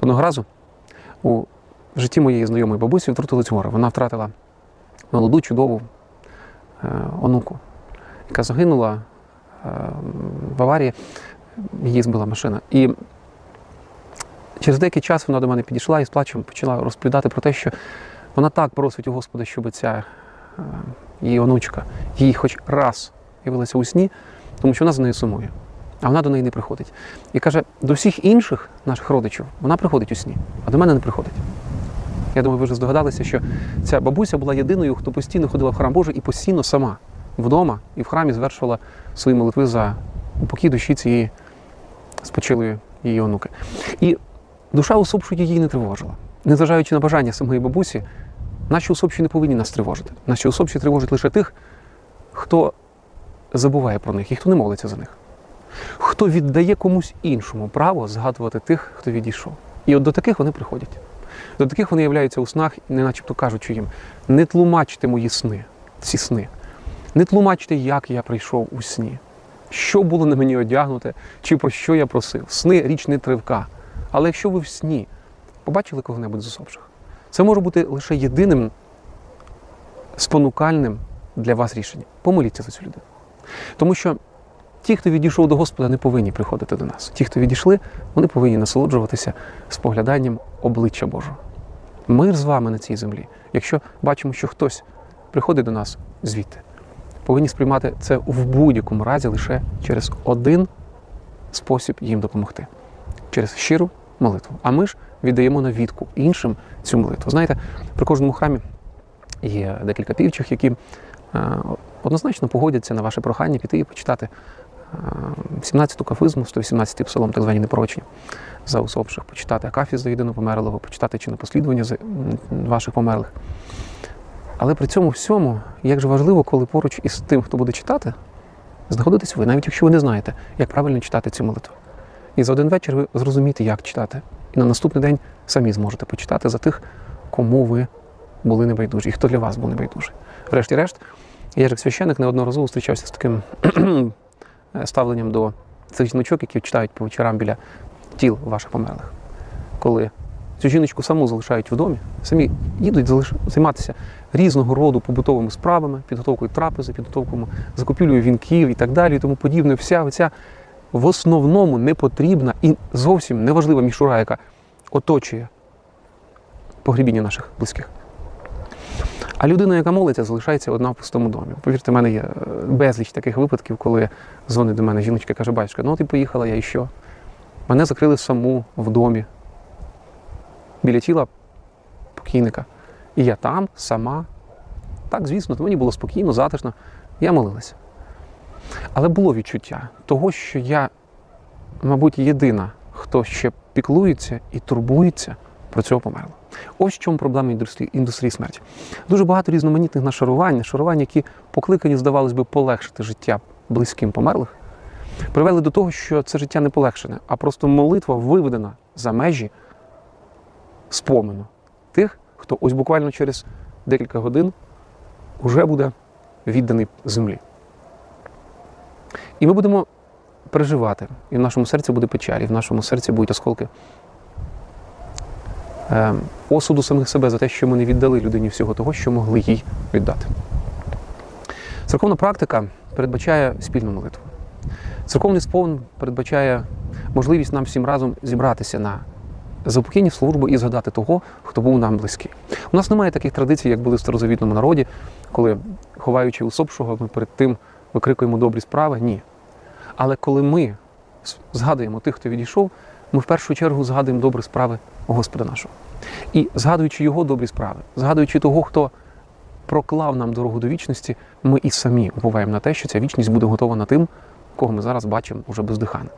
Одного разу у житті моєї знайомої бабусі втрутились гори. Вона втратила молоду, чудову е, онуку, яка загинула е, в аварії, її збила машина. І через деякий час вона до мене підійшла і з плачем почала розповідати про те, що вона так просить у Господа, щоб ця е, її онучка їй хоч раз явилася у сні, тому що вона за нею сумує, а вона до неї не приходить. І каже, до всіх інших наших родичів вона приходить у сні, а до мене не приходить. Я думаю, ви вже здогадалися, що ця бабуся була єдиною, хто постійно ходила в храм Божий і постійно сама вдома і в храмі звершувала свої молитви за упокій душі цієї спочилої її онуки. І душа усопшої її не тривожила. Незважаючи на бажання самої бабусі, наші усопші не повинні нас тривожити. Наші усопші тривожать лише тих, хто забуває про них і хто не молиться за них. Хто віддає комусь іншому право згадувати тих, хто відійшов. І от до таких вони приходять. До таких вони являються у снах, і не начебто кажучи їм: не тлумачте мої сни, ці сни. Не тлумачте, як я прийшов у сні, що було на мені одягнуте, чи про що я просив. Сни річ не тривка. Але якщо ви в сні побачили кого-небудь з усопших, це може бути лише єдиним спонукальним для вас рішенням. Помоліться за цю людину. Тому що ті, хто відійшов до Господа, не повинні приходити до нас. Ті, хто відійшли, вони повинні насолоджуватися спогляданням обличчя Божого. Мир з вами на цій землі. Якщо бачимо, що хтось приходить до нас звідти, повинні сприймати це в будь-якому разі лише через один спосіб їм допомогти через щиру молитву. А ми ж віддаємо на відку іншим цю молитву. Знаєте, при кожному храмі є декілька півчих, які е, однозначно погодяться на ваше прохання піти і почитати 17-ту кафизму, 118-й псалом, так звані непорочні за усопших, почитати Акафіс за єдиного померлого, почитати чи послідування ваших померлих. Але при цьому всьому, як же важливо, коли поруч із тим, хто буде читати, знаходитесь ви, навіть якщо ви не знаєте, як правильно читати цю молитву. І за один вечір ви зрозумієте, як читати. І на наступний день самі зможете почитати за тих, кому ви були небайдужі, і хто для вас був небайдужий. Врешті-решт, я ж як священник неодноразово зустрічався з таким ставленням до цих жіночок, які читають по вечорам біля тіл ваших померлих. Коли цю жіночку саму залишають в домі, самі їдуть займатися різного роду побутовими справами, підготовкою трапези, підготовкою закупівлею вінків і так далі, і тому подібне. Вся оця в основному не потрібна і зовсім неважлива мішура, яка оточує погрібіння наших близьких. А людина, яка молиться, залишається одна в пустому домі. Повірте, в мене є е, безліч таких випадків, коли дзвонить до мене жіночка каже, батюшка, ну ти поїхала, я і що? Мене закрили саму в домі біля тіла покійника. І я там сама. Так, звісно, то мені було спокійно, затишно. Я молилася. Але було відчуття того, що я, мабуть, єдина, хто ще піклується і турбується про цього померлого. Ось в чому проблема індустрії, смерті. Дуже багато різноманітних нашарувань, нашарувань, які покликані, здавалось би, полегшити життя близьким померлих, привели до того, що це життя не полегшене, а просто молитва виведена за межі спомину тих, хто ось буквально через декілька годин вже буде відданий землі. І ми будемо переживати, і в нашому серці буде печаль, і в нашому серці будуть осколки осуду самих себе за те, що ми не віддали людині всього того, що могли їй віддати. Церковна практика передбачає спільну молитву. Церковний сповн передбачає можливість нам всім разом зібратися на заупокійні службу і згадати того, хто був нам близький. У нас немає таких традицій, як були в старозавітному народі, коли, ховаючи усопшого, ми перед тим викрикуємо добрі справи. Ні. Але коли ми згадуємо тих, хто відійшов, ми в першу чергу згадуємо добрі справи Господа нашого. І згадуючи його добрі справи, згадуючи того, хто проклав нам дорогу до вічності, ми і самі уповаємо на те, що ця вічність буде готова на тим, кого ми зараз бачимо уже бездиханим.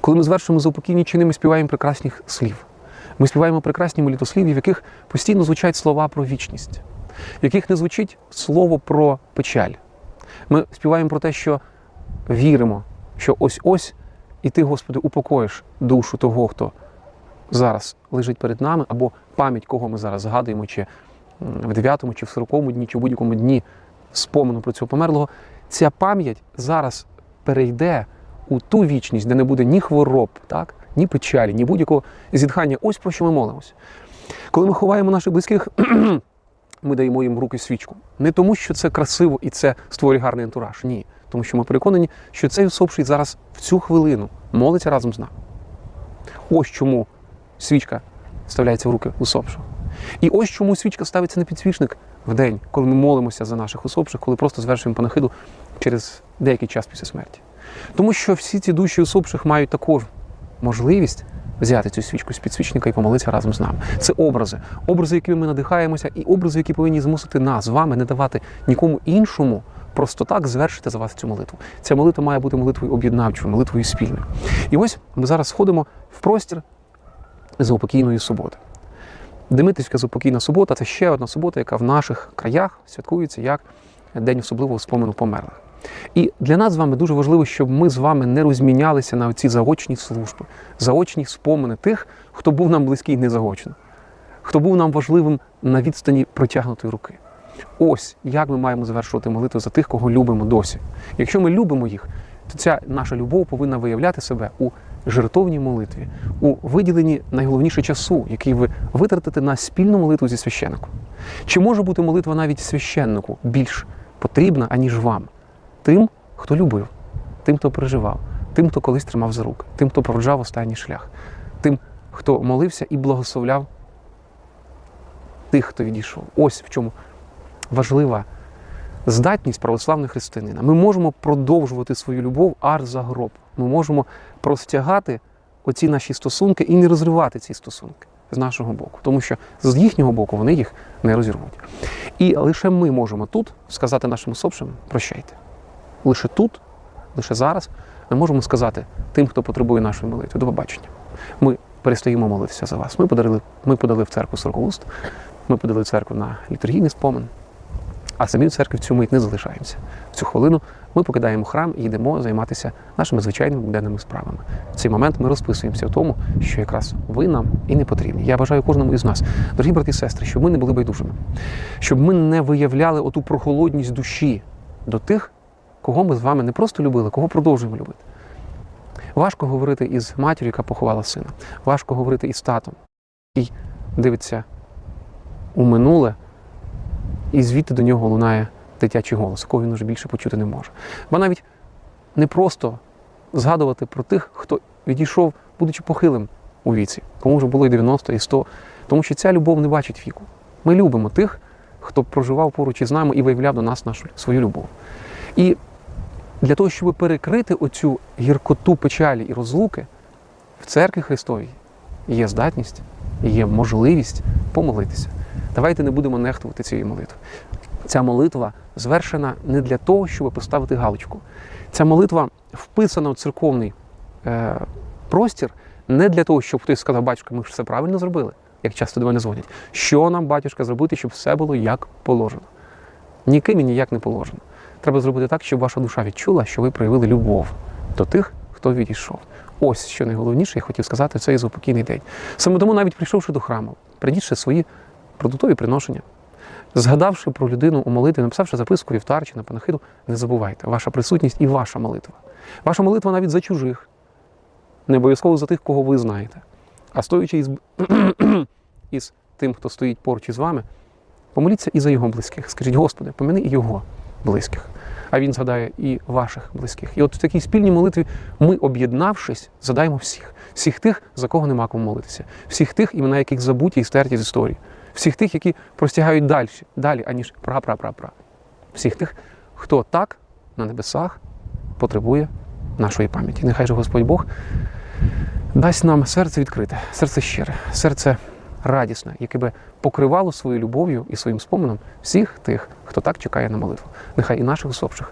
Коли ми звершуємо заупокійні чини, ми співаємо прекрасних слів. Ми співаємо прекрасні молітослів'я, в яких постійно звучать слова про вічність, в яких не звучить слово про печаль. Ми співаємо про те, що віримо, що ось-ось і ти, Господи, упокоїш душу того, хто зараз лежить перед нами, або пам'ять, кого ми зараз згадуємо, чи в 9 чи в 40 дні, чи в будь-якому дні спомену про цього померлого. Ця пам'ять зараз перейде у ту вічність, де не буде ні хвороб, так, ні печалі, ні будь-якого зітхання. Ось про що ми молимося. Коли ми ховаємо наших близьких, ми даємо їм руки свічку. Не тому, що це красиво і це створює гарний антураж. Ні. Тому що ми переконані, що цей усопший зараз в цю хвилину молиться разом з нами. Ось чому свічка вставляється в руки усопшого. І ось чому свічка ставиться на підсвічник в день, коли ми молимося за наших усопших, коли просто звершуємо панахиду через деякий час після смерті. Тому що всі ці душі усопших мають також можливість взяти цю свічку з підсвічника і помолитися разом з нами. Це образи, образи, якими ми надихаємося, і образи, які повинні змусити нас з вами не давати нікому іншому просто так звершити за вас цю молитву. Ця молитва має бути молитвою об'єднавчою, молитвою спільною. І ось ми зараз сходимо в простір заупокійної суботи. Димитрівська заупокійна субота це ще одна субота, яка в наших краях святкується як День особливого спомену померлих. І для нас з вами дуже важливо, щоб ми з вами не розмінялися на ці заочні служби, заочні спомини тих, хто був нам близький незаочно, хто був нам важливим на відстані протягнутої руки. Ось як ми маємо завершувати молитву за тих, кого любимо досі. Якщо ми любимо їх, то ця наша любов повинна виявляти себе у жертовній молитві, у виділенні найголовніше часу, який ви витратите на спільну молитву зі священником. Чи може бути молитва навіть священнику більш потрібна, аніж вам? Тим, хто любив, тим, хто переживав, тим, хто колись тримав за руки, тим, хто проводжав останній шлях, тим, хто молився і благословляв тих, хто відійшов. Ось в чому важлива здатність православного християнина. Ми можемо продовжувати свою любов аж за гроб. Ми можемо простягати оці наші стосунки і не розривати ці стосунки з нашого боку, тому що з їхнього боку вони їх не розірвуть. І лише ми можемо тут сказати нашим усопшим прощайте. Лише тут, лише зараз ми можемо сказати тим, хто потребує нашої молитви, до побачення. Ми перестаємо молитися за вас. Ми подарили, ми подали в церкву сорокауст, ми подали в церкву на літургійний спомин, а самі в церкві в цю мить не залишаємося. В цю хвилину ми покидаємо храм і йдемо займатися нашими звичайними буденними справами. В цей момент ми розписуємося в тому, що якраз ви нам і не потрібні. Я бажаю кожному із нас, дорогі брати і сестри, щоб ми не були байдужими, щоб ми не виявляли оту прохолодність душі до тих, кого ми з вами не просто любили, кого продовжуємо любити. Важко говорити із матір'ю, яка поховала сина. Важко говорити із татом, який дивиться у минуле, і звідти до нього лунає дитячий голос, якого він вже більше почути не може. Бо навіть не просто згадувати про тих, хто відійшов, будучи похилим у віці, кому вже було і 90, і 100, тому що ця любов не бачить віку. Ми любимо тих, хто проживав поруч із нами і виявляв до нас нашу свою любов. І для того, щоб перекрити оцю гіркоту печалі і розлуки, в церкві Христовій є здатність, є можливість помолитися. Давайте не будемо нехтувати цією молитвою. Ця молитва звершена не для того, щоб поставити галочку. Ця молитва вписана в церковний е, простір не для того, щоб хтось сказав, батюшка, ми ж все правильно зробили, як часто до мене дзвонять. Що нам, батюшка, зробити, щоб все було як положено? Ніким і ніяк не положено. Треба зробити так, щоб ваша душа відчула, що ви проявили любов до тих, хто відійшов. Ось що найголовніше, я хотів сказати, в цей заупокійний день. Саме тому, навіть прийшовши до храму, прийдіть свої продуктові приношення. Згадавши про людину у молитві, написавши записку вівтар чи на панахиду, не забувайте, ваша присутність і ваша молитва. Ваша молитва навіть за чужих, не обов'язково за тих, кого ви знаєте. А стоячи із, із тим, хто стоїть поруч із вами, помоліться і за його близьких. Скажіть, Господи, помяни і його близьких. А він згадає і ваших близьких. І от в такій спільній молитві ми, об'єднавшись, задаємо всіх, всіх тих, за кого нема кому молитися, всіх тих, імена яких забуті і стерті з історії, всіх тих, які простягають далі, далі, аніж пра-пра-пра-пра. Всіх тих, хто так на небесах потребує нашої пам'яті. Нехай же Господь Бог дасть нам серце відкрите, серце щире, серце радісне, яке би покривало своєю любов'ю і своїм споменом всіх тих, хто так чекає на молитву. Нехай і наших усопших